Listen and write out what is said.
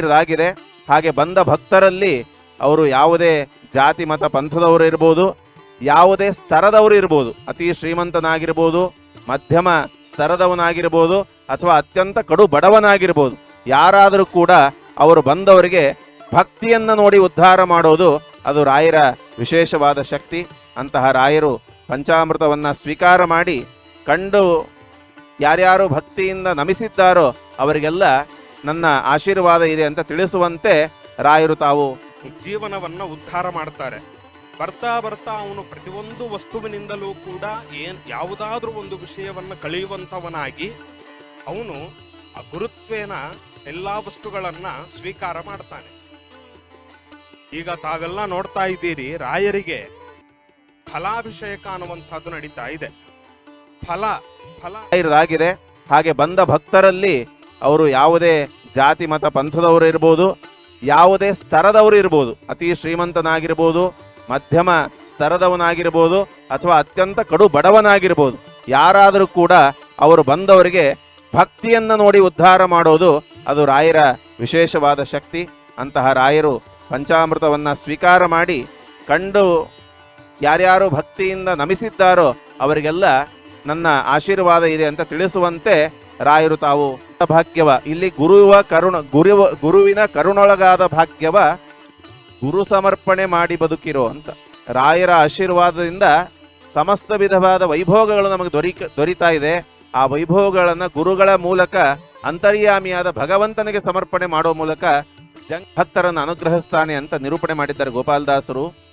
ರಾಯರದಾಗಿದೆ ಹಾಗೆ ಬಂದ ಭಕ್ತರಲ್ಲಿ ಅವರು ಯಾವುದೇ ಜಾತಿ, ಮತ, ಪಂಥದವರು ಇರ್ಬೋದು, ಯಾವುದೇ ಸ್ತರದವರು ಇರ್ಬೋದು, ಅತಿ ಶ್ರೀಮಂತನಾಗಿರ್ಬೋದು, ಮಧ್ಯಮ ಸ್ತರದವನಾಗಿರ್ಬೋದು, ಅಥವಾ ಅತ್ಯಂತ ಕಡು ಬಡವನಾಗಿರ್ಬೋದು, ಯಾರಾದರೂ ಕೂಡ ಅವರು ಬಂದವರಿಗೆ ಭಕ್ತಿಯನ್ನ ನೋಡಿ ಉದ್ಧಾರ ಮಾಡೋದು ಅದು ರಾಯರ ವಿಶೇಷವಾದ ಶಕ್ತಿ. ಅಂತಹ ರಾಯರು ಪಂಚಾಮೃತವನ್ನ ಸ್ವೀಕಾರ ಮಾಡಿ ಕಂಡು ಯಾರ್ಯಾರು ಭಕ್ತಿಯಿಂದ ನಮಿಸಿದ್ದಾರೋ ಅವರಿಗೆಲ್ಲ ನನ್ನ ಆಶೀರ್ವಾದ ಇದೆ ಅಂತ ತಿಳಿಸುವಂತೆ ರಾಯರು ತಾವು ಜೀವನವನ್ನ ಉದ್ಧಾರ ಮಾಡ್ತಾರೆ. ಬರ್ತಾ ಬರ್ತಾ ಅವನು ಪ್ರತಿಯೊಂದು ವಸ್ತುವಿನಿಂದಲೂ ಕೂಡ ಏನ್ ಯಾವುದಾದ್ರೂ ಒಂದು ವಿಷಯವನ್ನ ಕಳೆಯುವಂತವನಾಗಿ ಅವನು ಆ ಗುರುತ್ವೇನ ಎಲ್ಲಾ ವಸ್ತುಗಳನ್ನ ಸ್ವೀಕಾರ ಮಾಡ್ತಾನೆ. ಈಗ ತಾವೆಲ್ಲ ನೋಡ್ತಾ ಇದ್ದೀರಿ ರಾಯರಿಗೆ ಫಲಾಭಿಷೇಕ ಅನ್ನುವಂಥದ್ದು ನಡೀತಾ ಇದೆ. ಫಲ ಫಲ. ಆಗಿದೆ ಹಾಗೆ ಬಂದ ಭಕ್ತರಲ್ಲಿ ಅವರು ಯಾವುದೇ ಜಾತಿ, ಮತ, ಪಂಥದವರು ಇರ್ಬೋದು, ಯಾವುದೇ ಸ್ತರದವರು ಇರ್ಬೋದು, ಅತಿ ಶ್ರೀಮಂತನಾಗಿರ್ಬೋದು, ಮಧ್ಯಮ ಸ್ತರದವನಾಗಿರ್ಬೋದು, ಅಥವಾ ಅತ್ಯಂತ ಕಡು ಬಡವನಾಗಿರ್ಬೋದು, ಯಾರಾದರೂ ಕೂಡ ಅವರು ಬಂದವರಿಗೆ ಭಕ್ತಿಯನ್ನು ನೋಡಿ ಉದ್ಧಾರ ಮಾಡೋದು ಅದು ರಾಯರ ವಿಶೇಷವಾದ ಶಕ್ತಿ. ಅಂತಹ ರಾಯರು ಪಂಚಾಮೃತವನ್ನು ಸ್ವೀಕಾರ ಮಾಡಿ ಕಂಡು ಯಾರ್ಯಾರು ಭಕ್ತಿಯಿಂದ ನಮಿಸಿದ್ದಾರೋ ಅವರಿಗೆಲ್ಲ ನನ್ನ ಆಶೀರ್ವಾದ ಇದೆ ಅಂತ ತಿಳಿಸುವಂತೆ ರಾಯರು ತಾವು ಭಾಗ್ಯವ. ಇಲ್ಲಿ ಗುರುವ ಕರುಣ, ಗುರುವ, ಗುರುವಿನ ಕರುಣೊಳಗಾದ ಭಾಗ್ಯವ ಗುರು ಸಮರ್ಪಣೆ ಮಾಡಿ ಬದುಕಿರೋ ಅಂತ. ರಾಯರ ಆಶೀರ್ವಾದದಿಂದ ಸಮಸ್ತ ವಿಧವಾದ ವೈಭೋಗಗಳು ನಮಗೆ ದೊರಿ ದೊರೀತಾ ಇದೆ. ಆ ವೈಭವಗಳನ್ನು ಗುರುಗಳ ಮೂಲಕ ಅಂತರ್ಯಾಮಿಯಾದ ಭಗವಂತನಿಗೆ ಸಮರ್ಪಣೆ ಮಾಡೋ ಮೂಲಕ ಜಂಗ್ ಭಕ್ತರನ್ನು ಅನುಗ್ರಹಿಸ್ತಾನೆ ಅಂತ ನಿರೂಪಣೆ ಮಾಡಿದ್ದಾರೆ ಗೋಪಾಲದಾಸರು.